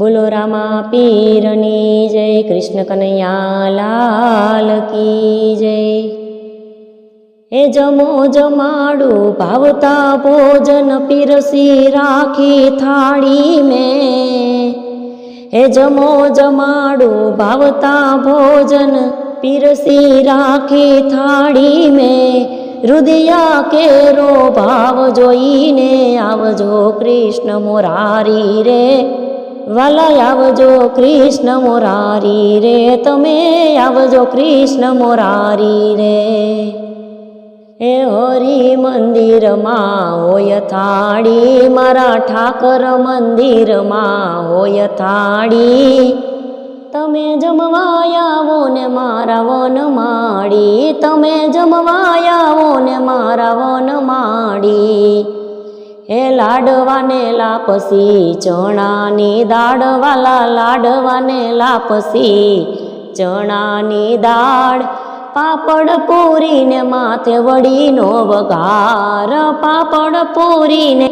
બોલો રામા પીરની જય, કૃષ્ણ કનૈયા લાલ કી જય. હે જમો જમાડું, ભાવતા ભોજન પીરસી રાખી થાળી મેં. હે જમો જમાડું, ભાવતા ભોજન પીરસી રાખી થાળી મેં. હૃદયા કેરો ભાવ જોઈને આવજો કૃષ્ણ મોરારી રે. વાલા આવજો કૃષ્ણ મોરારી રે, તમે આવજો કૃષ્ણ મોરારી રે. એ હરી મંદિરમાં હોય થાળી, મારા ઠાકર મંદિરમાં હોય થાળી. તમે જમવાયાવો ને મારા વન માડી તમે જમવાયાવો ને મારા વન માડી હે લાડવાને લાપસી, ચણાની દાડવાલા લાડવાને લાપસી, ચણાની દાળ પાપડ પૂરીને માથે વડીનો વઘાર, પાપડ પૂરીને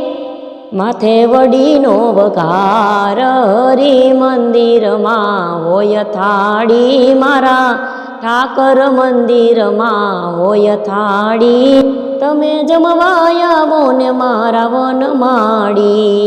માથે વડીનો વઘાર હરી મંદિરમાં હોય થાળી મારા ઠાકર મંદિરમાં હોય થાળી તમે જમવાયા ને મારા વન માડી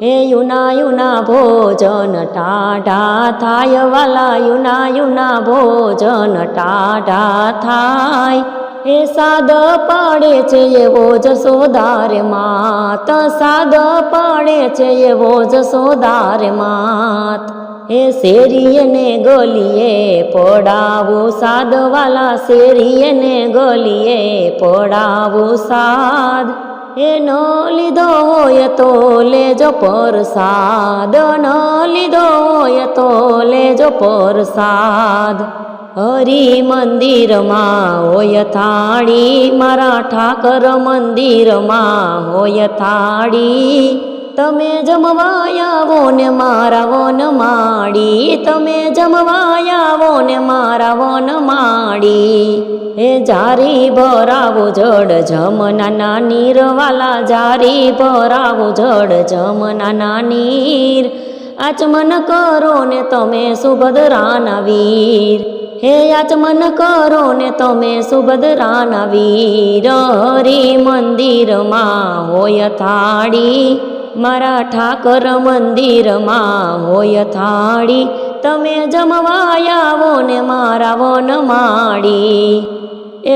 હે યુના યુના ભોજન ટાઢા થાય વાલા યુના યુના ભોજન ટાઢા થાય હે સાદ પાડે છે એવો જસોદાર માત. સાદ પાડે છે એવો જસોદાર માત. હે શેરીએ ગોલીએ ગલીએ પડાવું સાદ વાલા શેરીએ પડાવું સાદ. એ ન લીધો હોય તો લેજો પરસાદ, ન લીધો હોય તો લેજો પરસાદ. હરી મંદિરમાં હોય થાળી મારા ઠાકર મંદિરમાં હોય થાળી. તમે જમવાયાવો ને મારા વન માડી. તમે જમવાયાવો ને મારા વન માડી. હે જારી ભરાવો જડ જમના નીર, વાલા જારી ભરાવો જડ જમના નીર. આચમન કરો ને તમે સુભદ્રાના વીર. હે આચમન કરો ને તમે સુભદ્રાના વીર. હરી મંદિરમાં હોય થાળી. મારા ઠાકર મંદિરમાં હોય થાળી. તમે જમવાયાવો ને મારા વન માડી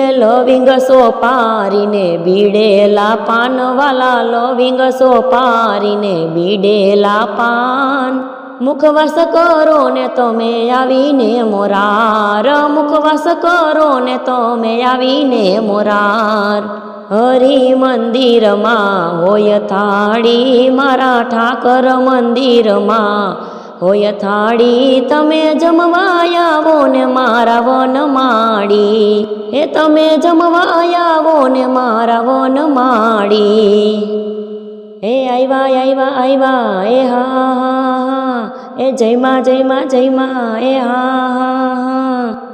એ લવિંગ સોપારીને બીડેલા પાન વાલા લવિંગ સોપારીને બીડેલા પાન. મુખવાસ કરો ને તમે આવીને મોરાર. મુખવાસ કરો ને તમે આવીને મોરાર. હરી મંદિરમાં હોય થાળી, મારા ઠાકર મંદિરમાં હોય થાળી. તમે જમવાયાવો ને મારા વન માડી એ તમે જમવાયાવો ને મારા વન માડી એ આવ્યા આવ્યા આવ્યા એ હા હા. એ જયમાં જયમાં જયમાં, એ હા હા હા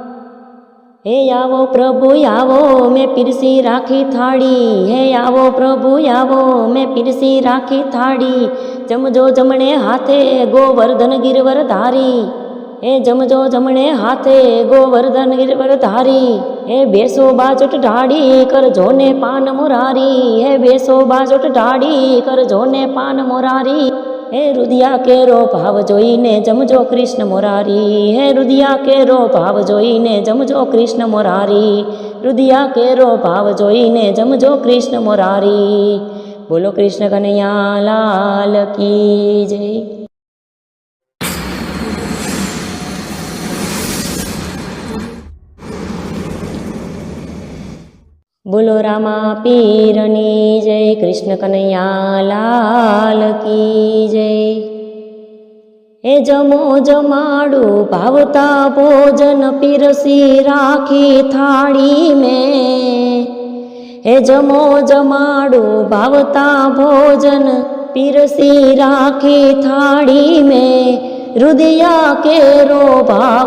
હે આવો પ્રભુ, આવો, મેં પીરસી રાખી થાળી. હે આવો પ્રભુ, આવો, મેં પીરસી રાખી થાળી. જમજો જમણે હાથે ગોવર્ધન ગિરવર ધારી. હે જમજો જમણે હાથે ગોવર્ધન ગિરવર ધારી. હે બેસો બાજોટ ઢાળી કરજો ને પાન મોરારી. હે બેસો બાજોટ ઢાળી કરજો ને પાન મોરારી. હે રુદિયા કેરો ભાવ જોઈને જમજો કૃષ્ણ મોરારી. હે રુદિયા કેરો ભાવ જોઈને જમજો કૃષ્ણ મોરારી. રુદિયા કેરો ભાવ જોઈને જમજો કૃષ્ણ મોરારી. બોલો કૃષ્ણ કનૈયા લાલ કી જય. બોલો રામા પીરની જય, કૃષ્ણ કનૈયા લાલ કી જય. હે જમો જમાડું, ભાવતા ભોજન પીરસી રાખી થાળી મેં. હે જમો જમાડું, ભાવતા ભોજન પીરસી રાખી થાળી મેં. રુદિયા કેરો ભાવ